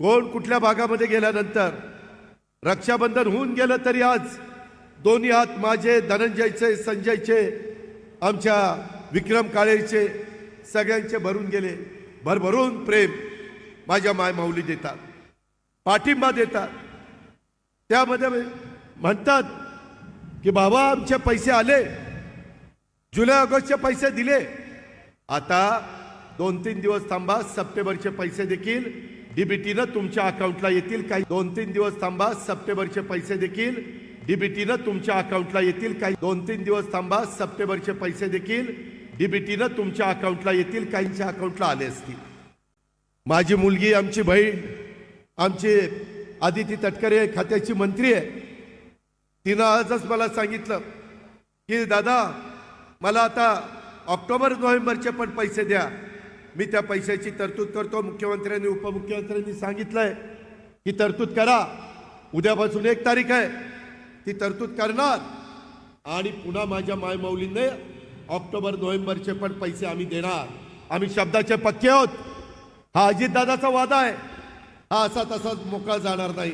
कोण कुठल्या भागामध्ये गेल्यानंतर रक्षाबंधन होऊन गेलं तरी आज दोन्ही हात माझे धनंजयचे संजयचे आमच्या विक्रम काळेचे सगळ्यांचे भरून गेले. भरभरून प्रेम माझ्या माय माऊली देतात पाठिंबा देतात. त्यामध्ये म्हणतात की बाबा आमचे पैसे आले. जुलै ऑगस्टचे पैसे दिले. आता दोन तीन दिवस थांबा सप्टेंबरचे पैसे देखील डीबीटीनं तुमच्या अकाउंटला येतील काही दोन तीन दिवस थांबा सप्टेंबरचे पैसे देखील. डीबीटीनं तुमच्या अकाउंटला येतील काही दोन तीन दिवस थांबा सप्टेंबरचे पैसे देखील. डीबीटीनं तुमच्या अकाउंटला येतील काहींच्या अकाउंटला आले असतील. माझी मुलगी आमची बहीण आमची आदिती तटकरे खात्याची मंत्री आहे. तिनं आजच मला सांगितलं की दादा मला आता ऑक्टोबर नोव्हेंबरचे पण पैसे द्या. मी त्या पैशाची तरतूद करतो. मुख्यमंत्र्यांनी उपमुख्यमंत्र्यांनी सांगितलंय की तरतूद करा. उद्यापासून एक तारीख आहे. ती तरतूद करणार. आणि पुन्हा माझ्या मायमाऊलींनी ऑक्टोबर नोव्हेंबरचे पण पैसे आम्ही देणार. आम्ही शब्दाचे पक्के आहोत. हा अजितदादाचा वादा आहे. हा असा तसाच मोकळा जाणार नाही.